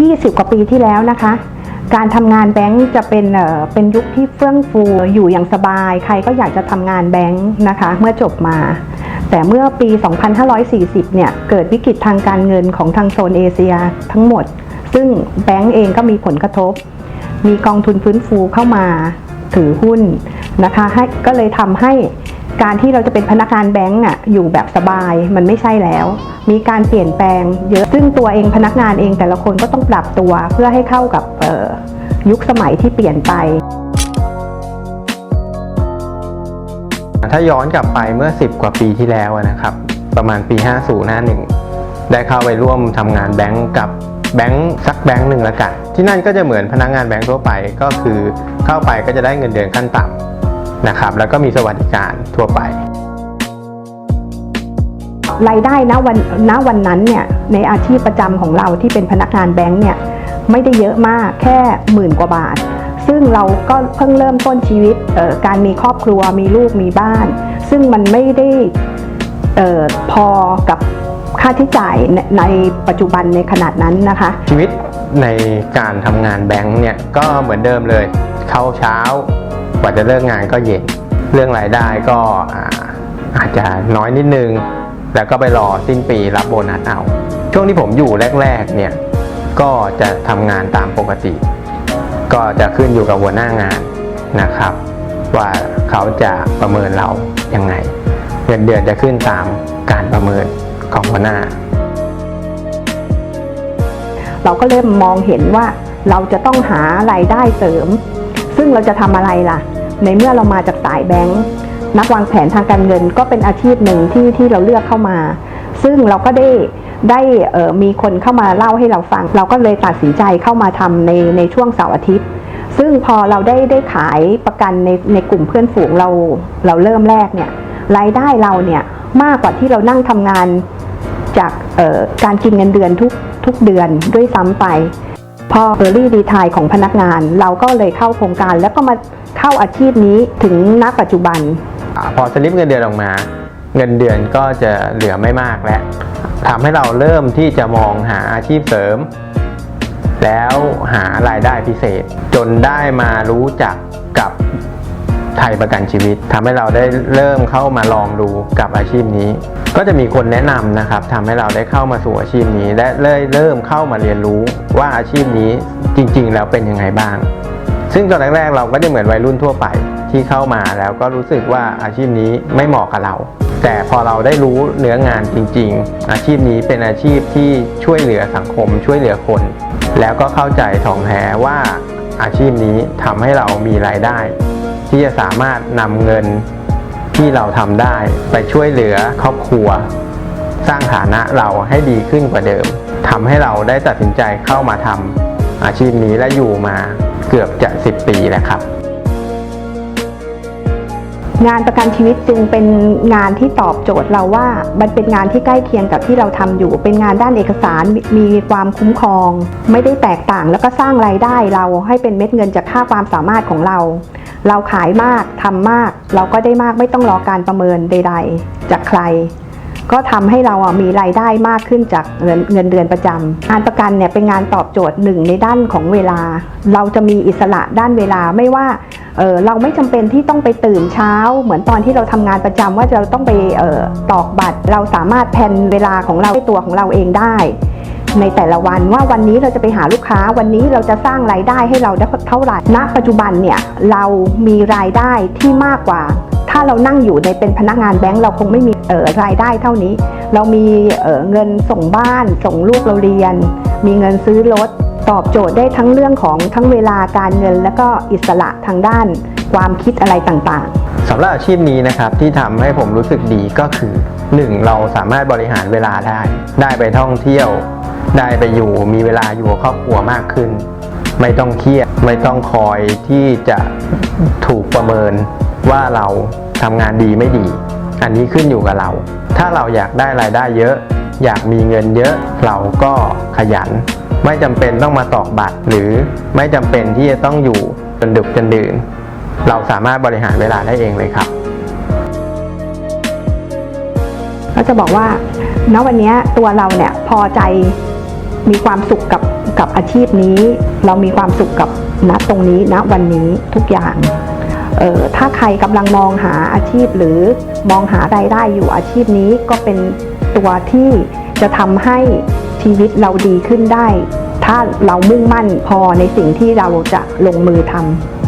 20 กว่าปีที่แล้วนะคะ การทำงานแบงก์จะเป็นเอ่อเป็นยุคที่เฟื่องฟูอยู่อย่างสบาย ใครก็อยากจะทำงานแบงก์นะคะ เมื่อจบมา แต่เมื่อปี 2540 เนี่ย เกิดวิกฤตทางการเงินของทางโซนเอเชียทั้งหมด ซึ่งแบงก์เองก็มีผลกระทบ มีกองทุนฟื้นฟูเข้ามาถือหุ้นนะคะให้ก็เลยทำให้ การที่เราจะเป็นพนักงานแบงก์อะอยู่แบบสบายมันไม่ใช่แล้ว มีการเปลี่ยนแปลง เยอะซึ่งตัวเองพนักงานเองแต่ละคนก็ต้องปรับตัวเพื่อให้เข้ากับยุคสมัยที่เปลี่ยนไป ถ้าย้อนกลับไปเมื่อ 10 กว่าปีที่แล้วนะครับ ประมาณปี 50หน้าหนึ่งได้เข้าไปร่วมทำงานแบงก์กับแบงก์สักแบงก์หนึ่งละกัน ที่นั่นก็จะเหมือนพนักงานแบงก์ทั่วไปก็คือเข้าไปก็จะได้เงินเดือนขั้นต่ำ นะครับ แล้วก็มีสวัสดิการทั่วไปรายได้ณวันณวันนั้นเนี่ยในอาชีพประจำของเราที่เป็นพนักงานแบงก์เนี่ยไม่ได้เยอะมากแค่หมื่นกว่าบาท ซึ่งเราก็เพิ่งเริ่มต้นชีวิตเอ่อการมีครอบครัวมีลูกมีบ้าน ซึ่งมันไม่ได้เออพอกับค่าใช้จ่ายในในปัจจุบันในขนาดนั้นนะคะ ชีวิตในการทำงานแบงก์เนี่ยก็เหมือนเดิมเลย เข้าเช้า กว่าจะเลิกงานก็เย็น เรื่องรายได้ก็อาอาจจะน้อยนิดนึง แล้วก็ไปรอสิ้นปีรับโบนัสเอา ช่วงที่ผมอยู่แรกๆเนี่ยก็จะทำงานตามปกติ ก็จะขึ้นอยู่กับหัวหน้างานนะครับ ว่าเขาจะประเมินเรายังไงเงินเดือนจะขึ้นตามการประเมินของหัวหน้า เราก็เริ่มมองเห็นว่าเราจะต้องหารายได้เสริม ซึ่งเราจะทำอะไรล่ะ ในเมื่อเรามาจากสายแบงค์นักวางแผนทางการเงินก็เป็นอาชีพหนึ่งที่ที่เราเลือกเข้ามา ซึ่งเราก็ได้ได้ออมีคนเข้ามาเล่าให้เราฟัง เราก็เลยตัดสินใจเข้ามาทำในในช่วงเสาร์อาทิตย์ ซึ่งพอเราได้ได้ขายประกันในในกลุ่มเพื่อนฝูงเราเราเริ่มแรกเนี่ยรายได้เราเนี่ยมากกว่าที่เรานั่งทำงานจากออการกินเงินเดือนทุกทุกเดือนด้วยซ้ำไป พอ Early Retire ของพนักงาน เราก็เลยเข้าโครงการแล้วก็มา เข้าอาชีพนี้ถึงณปัจจุบันอพอสลิปเงินเดือนออกมา เงินเดือนก็จะเหลือไม่มากแล้วทำให้เราเริ่มที่จะมองหาอาชีพเสริม แล้วหารายได้พิเศษ จนได้มารู้จักกับไทยประกันชีวิตทำให้เราได้เริ่มเข้ามาลองดูกับอาชีพนี้ ก็จะมีคนแนะนำนะครับทำให้เราได้เข้ามาสู่อาชีพนี้ และเลยเริ่มเข้ามาเรียนรู้ว่าอาชีพนี้จริง ๆ แล้วเป็นยังไงบ้าง ซึ่งตอนแรกๆเราก็จะเหมือนวัยรุ่นทั่วไปที่เข้ามาแล้วก็รู้สึกว่าอาชีพนี้ไม่เหมาะกับเรา แต่พอเราได้รู้เนื้องานจริง ๆ อาชีพนี้เป็นอาชีพที่ช่วยเหลือสังคม ช่วยเหลือคน แล้วก็เข้าใจถ่องแท้ว่าอาชีพนี้ทำให้เรามีรายได้ ที่จะสามารถนำเงินที่เราทำได้ ไปช่วยเหลือครอบครัว สร้างฐานะเราให้ดีขึ้นกว่าเดิมทำให้เราได้ตัดสินใจเข้ามาทำอาชีพนี้และอยู่มา เกือบจะ 10 ปีแล้วครับ งานประกันชีวิตจึงเป็นงานที่ตอบโจทย์เราว่า มันเป็นงานที่ใกล้เคียงกับที่เราทำอยู่ เป็นงานด้านเอกสารมมีความคุ้มครอง ไม่ได้แตกต่างแล้วก็สร้างรายได้เราให้เป็นเม็ดเงินจากค่าความสามารถของเรา เราขายมากทำมาก เราก็ได้มากไม่ต้องรอการประเมินใด ๆ จากใคร ก็ทำให้เราอะมีรายได้มากขึ้นจากเงินเงินเดือนประจำงานประกันเนี่ยเป็นงานตอบโจทย์หนึ่งในด้านของเวลา เราจะมีอิสระด้านเวลาไม่ว่าเเราไม่จำเป็นที่ต้องไปตื่นเช้า เหมือนตอนที่เราทำงานประจำว่าเราต้องไปออตอกบัตร เราสามารถแพนเวลาของเราด้วยตัวของเราเองได้ ในแต่ละวันว่าวันนี้เราจะไปหาลูกค้า วันนี้เราจะสร้างรายได้ให้เราได้เท่าไหร่ณปัจจุบันเนี่ยเรามีรายได้ที่มากกว่า ถ้าเรานั่งอยู่ในเป็นพนักงานแบงก์เราคงไม่มีเออรายได้เท่านี้ เรามีเออเงินส่งบ้าน ส่งลูกเราเรียน มีเงินซื้อรถตอบโจทย์ได้ทั้งเรื่องของทั้งเวลาการเงิน และก็อิสระทางด้านความคิดอะไรต่างๆสำหรับอาชีพนี้นะครับที่ทำให้ผมรู้สึกดีก็คือ 1. เราสามารถบริหารเวลาได้ ได้ไปท่องเที่ยว ได้ไปอยู่มีเวลาอยู่กับครอบครัวมากขึ้น ไม่ต้องเครียดไม่ต้องคอยที่จะถูกประเมิน ว่าเราทำงานดีไม่ดี อันนี้ขึ้นอยู่กับเรา ถ้าเราอยากได้รายได้เยอะ อยากมีเงินเยอะ เราก็ขยัน ไม่จำเป็นต้องมาตอกบัตร หรือไม่จำเป็นที่จะต้องอยู่จนดึกจนดื่น เราสามารถบริหารเวลาได้เองเลยครับก็จะบอกว่าณวันนี้ตัวเราเนี่ยพอใจมีความสุขกับกับอาชีพนี้ เรามีความสุขกับณตรงนี้ณวันนี้ทุกอย่าง ออถ้าใครกำลังมองหาอาชีพหรือมองหารายได้อยู่อาชีพนี้ก็เป็นตัวที่จะทำให้ชีวิตเราดีขึ้นได้ ถ้าเรามุ่งมั่นพอในสิ่งที่เราจะลงมือทำ